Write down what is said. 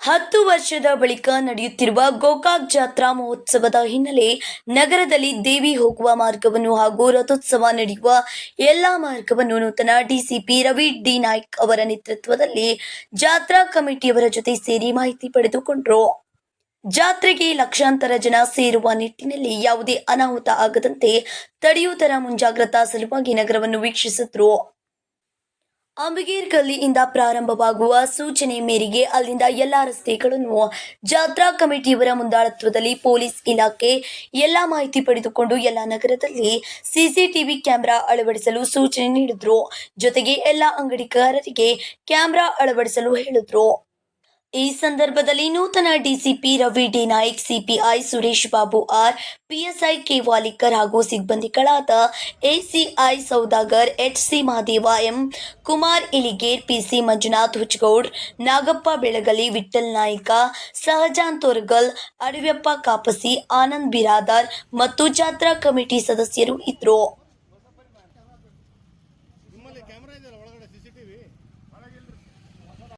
ಹತ್ತು ವರ್ಷದ ಬಳಿಕ ನಡೆಯುತ್ತಿರುವ ಗೋಕಾಕ್ ಜಾತ್ರಾ ಮಹೋತ್ಸವದ ಹಿನ್ನೆಲೆ ನಗರದಲ್ಲಿ ದೇವಿ ಹೋಗುವ ಮಾರ್ಗವನ್ನು ಹಾಗೂ ರಥೋತ್ಸವ ನಡೆಯುವ ಎಲ್ಲಾ ಮಾರ್ಗವನ್ನು ನೂತನ ಡಿಸಿಪಿ ರವಿ ಡಿ ನಾಯ್ಕ್ ಅವರ ನೇತೃತ್ವದಲ್ಲಿ ಜಾತ್ರಾ ಕಮಿಟಿಯವರ ಜೊತೆ ಸೇರಿ ಮಾಹಿತಿ ಪಡೆದುಕೊಂಡರು. ಜಾತ್ರೆಗೆ ಲಕ್ಷಾಂತರ ಜನ ಸೇರುವ ನಿಟ್ಟಿನಲ್ಲಿ ಯಾವುದೇ ಅನಾಹುತ ಆಗದಂತೆ ತಡೆಯುವುದರ ಮುಂಜಾಗ್ರತಾ ಸಲುವಾಗಿ ನಗರವನ್ನು ವೀಕ್ಷಿಸಿದ್ರು. ಅಂಬಿಗೇರ್ ಗಲ್ಲಿಯಿಂದ ಪ್ರಾರಂಭವಾಗುವ ಸೂಚನೆ ಮೇರೆಗೆ ಅಲ್ಲಿಂದ ಎಲ್ಲಾ ರಸ್ತೆಗಳನ್ನು ಜಾತ್ರಾ ಕಮಿಟಿಯವರ ಮುಂದಾಳತ್ವದಲ್ಲಿ ಪೊಲೀಸ್ ಇಲಾಖೆ ಎಲ್ಲಾ ಮಾಹಿತಿ ಪಡೆದುಕೊಂಡು ಎಲ್ಲ ನಗರದಲ್ಲಿ ಸಿಸಿಟಿವಿ ಕ್ಯಾಮೆರಾ ಅಳವಡಿಸಲು ಸೂಚನೆ ನೀಡಿದ್ರು. ಜೊತೆಗೆ ಎಲ್ಲ ಅಂಗಡಿಕಾರರಿಗೆ ಕ್ಯಾಮೆರಾ ಅಳವಡಿಸಲು ಹೇಳಿದ್ರು. ಈ ಸಂದರ್ಭದಲ್ಲಿ ನೂತನ D C P Ravi D Naik, C P I Suresh Babu R, P S I K Walikar ಹಾಗೂ ಸಿಬ್ಬಂದಿಗಳಾದ A C I Saudagar H C Mahadeva M, Kumar Iliger P C Manjunath Huchgoud Nagappa Belagali Vithal Naik, ಸಹಜಾನ್ ತೋರ್ಗಲ್ ಅಡವ್ಯಪ್ಪ ಕಾಪಸಿ, Anand Biradar ಮತ್ತು ಜಾತ್ರಾ committee ಸದಸ್ಯರು ಇದ್ರು